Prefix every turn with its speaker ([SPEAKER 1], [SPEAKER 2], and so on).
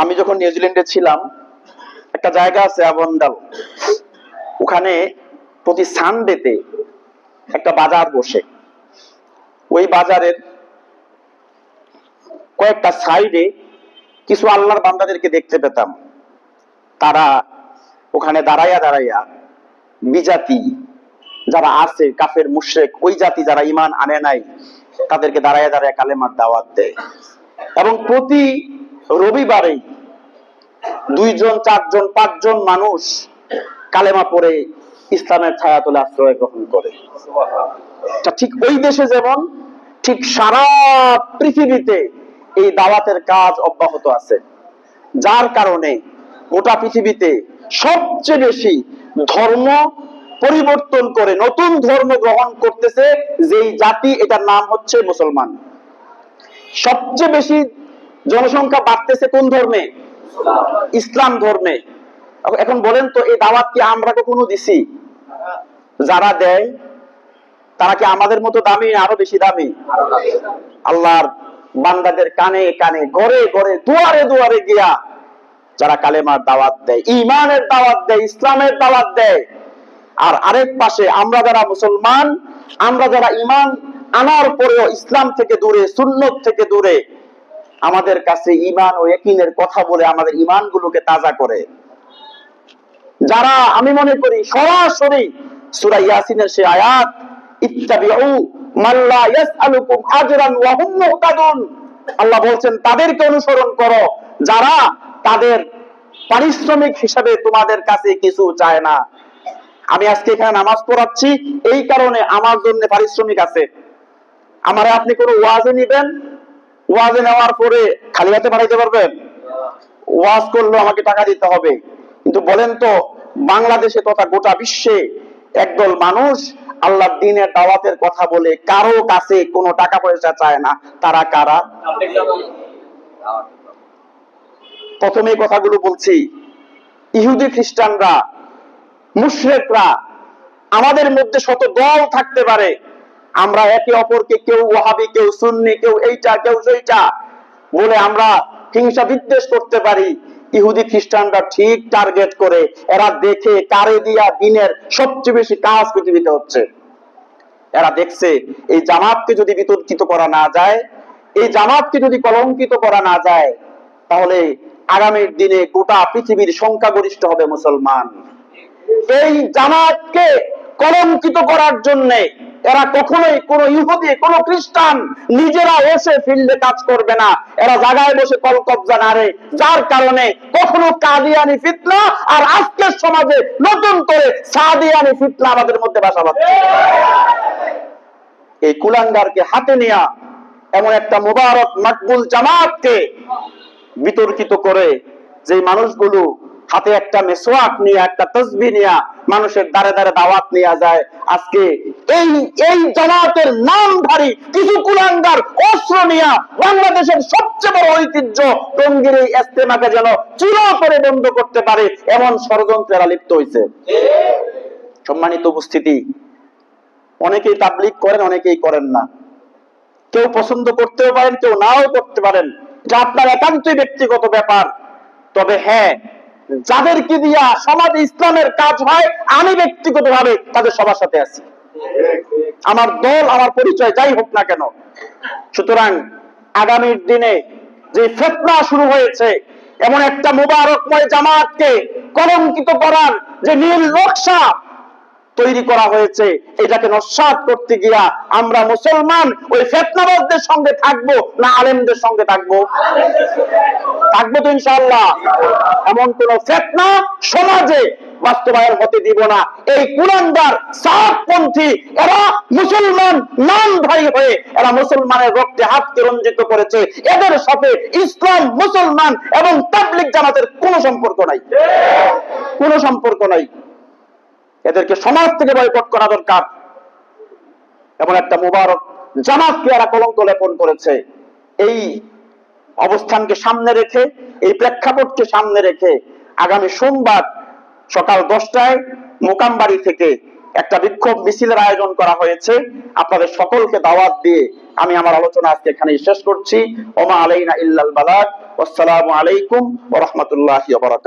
[SPEAKER 1] আমি যখন নিউজিল্যান্ডে ছিলাম, একটা জায়গা আছে অ্যাভন্ডাল। ওখানে প্রতি সানডেতে একটা বাজার বসে। ওই বাজারের কয়েকটা সাইডে কিছু আল্লাহর বান্দাদেরকে দেখতে পেতাম। তারা ওখানে দাঁড়াইয়া দাঁড়াইয়া বিজাতি যারা আছে, কাফের, মুশরেক, ওই জাতি যারা ইমান আনে নাই, তাদেরকে দাঁড়াইয়া দাঁড়াইয়া কালেমার দাওয়াত দেয়। এবং প্রতি রবিবারেই দুইজন, চারজন, পাঁচজন মানুষ কালেমা পড়ে ইসলামের ছায়াতলে আশ্রয় গ্রহণ করে। ঠিক ওই দেশে যেমন ঠিক সারা পৃথিবীতে এই দাওয়াতের কাজ অব্যাহত আছে। যার কারণে গোটা পৃথিবীতে সবচেয়ে বেশি ধর্ম পরিবর্তন করে, নতুন ধর্ম গ্রহণ করতেছে যেই জাতি, এটার নাম হচ্ছে মুসলমান। সবচেয়ে বেশি জনসংখ্যা বাড়তেছে কোন ধর্মে? ইসলাম ধর্মে। এখন বলেন তো, এই দাওয়াত কি আমরা কখনো দিছি? যারা দেয়, তারা কি আমাদের মতো দামি, আরও বেশি দামি? আল্লাহর বান্দাদের কানে কানে, ঘরে ঘরে, দুয়ারে দুয়ারে গিয়া যারা কালেমার দাওয়াত দেয় ইমানের দাওয়াত দেয়, ইসলামের দাওয়াত দেয়। আর আরেক পাশে আমরা যারা মুসলমান, আমরা যারা ইমান আনার পরেও ইসলাম থেকে দূরে, সুন্নত থেকে দূরে আমাদের কাছে ইমান ও একিনের কথা বলে আমাদের ইমানগুলোকে তাজা করে। যারা আমি মনে করি সরাসরি সূরা ইয়াসিনের সে আয়াত, ইত্তাবিউ মাল্লা ইয়াসআলুকুম আজরান ওয়া হুম মুহতাদুন। আল্লাহ বলছেন, তাদেরকে অনুসরণ করো, যারা তাদের পারিশ্রমিক হিসাবে তোমাদের কাছে কিছু চায় না। আমি আজকে এখানে নামাজ পড়াচ্ছি, এই কারণে আমার জন্য পারিশ্রমিক আছে। আমারে আপনি কোনো ওয়াজে নিবেন? ওয়াজে নেওয়ার পরে খালি হাতে পাঠাইতে পারবেন? ওয়াজ করলেও আমাকে টাকা দিতে হবে। কিন্তু বলেন তো, বাংলাদেশে তথা গোটা বিশ্বে একদল মানুষ আল্লাহ দিনের দাওয়াতের কথা বলে কারও কাছে কোনো টাকা পয়সা চায় না, তারা কারা? প্রথমে কথাগুলো বলছি। ইহুদি খ্রিস্টানরা, মুশরেকরা, আমাদের মধ্যে শত দল থাকতে পারে আমরা একে অপরকে কেউ ওয়াহাবি, কেউ সুন্নি, কেউ এইটা, কেউ সেইটা বলে আমরা হিংসা বিদ্বেষ করতে পারি। ইহুদি খ্রিস্টানরা ঠিক টার্গেট করে। এরা দেখে কারে দিয়া দিনের সবচেয়ে বেশি কাজ পৃথিবীতে হচ্ছে। এরা দেখছে এই জামাতকে যদি বিতর্কিত করা না যায়, এই জামাতকে যদি কলঙ্কিত করা না যায়, তাহলে আগামীর দিনে গোটা পৃথিবীর সংখ্যাগরিষ্ঠ হবে মুসলমান। এই জামাতকে কলঙ্কিত করার জন্য এরা কখনোই কোন ইহুদি, কোন খ্রিস্টান নিজেরা এসে ফিল্ডে কাজ করবে না। এরা জায়গায় বসে কল কবজা নাড়ে। যার কারণে কখনো কাদিয়ানি ফিতনা আর আজকের সমাজে নতুন করে সাদিয়ানি ফিতনা আমাদের মধ্যে বাসা বাঁধছে। এই কুলাঙ্গারকে হাতে নেয়া এমন একটা মোবারক মাকবুল জামাতকে বিতর্কিত করে যে মানুষগুলো হাতে একটা মেসোয়াক নিয়ে, একটা তসবি নিয়ে মানুষের দ্বারে দ্বারে দাওয়াত নিয়ে যায়। আজকে এই এই জামাতের নামধারী কিছু কুলাঙ্গার অস্ত্র নিয়ে বাংলাদেশের সবচেয়ে বড় ঐতিহ্য টঙ্গির এই ইস্তেমাকে যেন চূড়া করে বন্ধ করতে পারে, এমন ষড়যন্ত্রেরা লিপ্ত হয়েছে সম্মানিত উপস্থিতি, অনেকেই তাবলিক করেন, অনেকেই করেন না। কেউ পছন্দ করতেও পারেন, কেউ নাও করতে পারেন। এটা আপনার একান্তই ব্যক্তিগত ব্যাপার। তবে হ্যাঁ যাদেরকে দিয়া সমাজে ইসলামের কাজ হয়, আমি ব্যক্তিগত ভাবে তাদের সবার সাথে আছি। আমার দল, আমার পরিচয় যাই হোক না কেন, সুতরাং আগামীর দিনে যে ফেতনা শুরু হয়েছে, এমন একটা মুবারকময় জামাতকে কলঙ্কিত করার যে নীল নকশা তৈরি করা হয়েছে, এটাকে নস্বাত করতে গিয়া আমরা মুসলমান ওই ফেতনাবাজদের সঙ্গে থাকব না আলেমদের সঙ্গে থাকব? থাকব তো ইনশাল্লাহ এমন কোন ফেতনা সমাজে বাস্তবায়ন হতে দিব না। এই কুলান্দার সাতপন্থী, এরা মুসলমান নামধারী হয়ে এরা মুসলমানের রক্তে হাতকে রঞ্জিত করেছে। এদের সাথে ইসলাম, মুসলমান এবং তাবলিক জামাতের কোনো সম্পর্ক নাই। কোনো সম্পর্ক নাই। এদেরকে সমাজ থেকে বয়কট করা দরকার। এমন একটা মুবারক জামাতকে এরা কলঙ্ক লেপন করেছে। এই অবস্থানকে সামনে রেখে, এই প্রেক্ষাপটকে সামনে রেখে আগামী সোমবার সকাল দশটায় মোকামবাড়ি থেকে একটা বিক্ষোভ মিছিলের আয়োজন করা হয়েছে। আপনাদের সকলকে দাওয়াত দিয়ে আমি আমার আলোচনা আজকে এখানে শেষ করছি। ওমা আলাইনা ইল্লাল বালাক আসসালামু আলাইকুম ওয়া রাহমাতুল্লাহি ওয়া বারাকাতুহু।